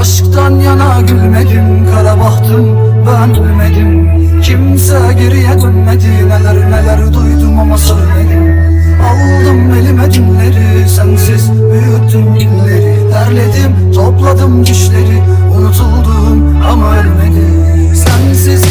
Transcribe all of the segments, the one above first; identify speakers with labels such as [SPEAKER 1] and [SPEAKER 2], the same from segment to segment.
[SPEAKER 1] Aşktan yana gülmedim Kara bahtım. Ben ölmedim. Kimse geriye dönmedi. Neler neler duydum ama söylemedim Aldım elime günleri Sensiz büyüttüm günleri Derledim topladım düşleri Unutuldum ama ölmedim. Sensiz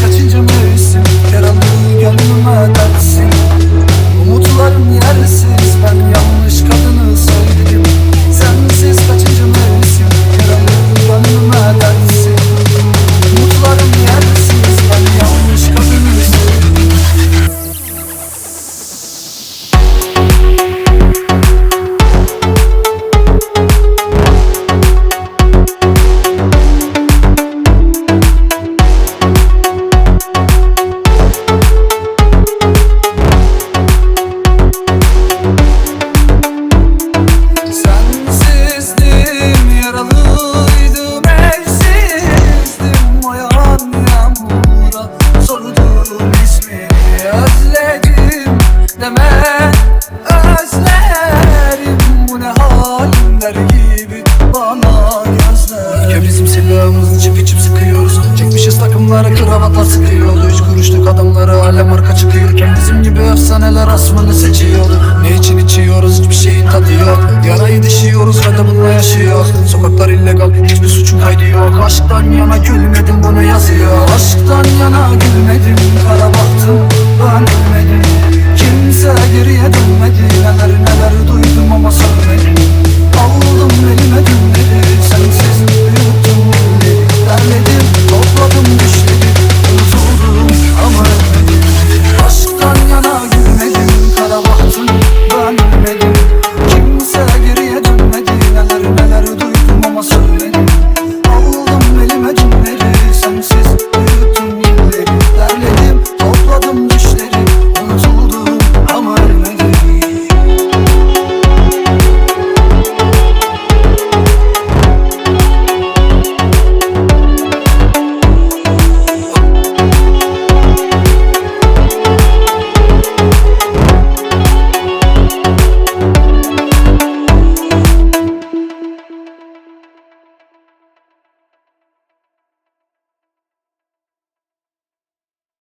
[SPEAKER 1] Deme özlerim Bu ne halimler gibi bana gözler. Ülke bizim silahımız içip içip sıkıyoruz. Çekmişiz takımlara kravatlar sıkıyordu Üç kuruşluk adamlara hala marka çıkıyorken Bizim gibi efsaneler asmanı seçiyordu. Ne için içiyoruz? Hiçbir şeyin tadı yok. Yarayı dişiyoruz ve de bununla yaşıyor Sokaklar illegal hiçbir suçun kaydı yok. Aşktan yana gülmedim bunu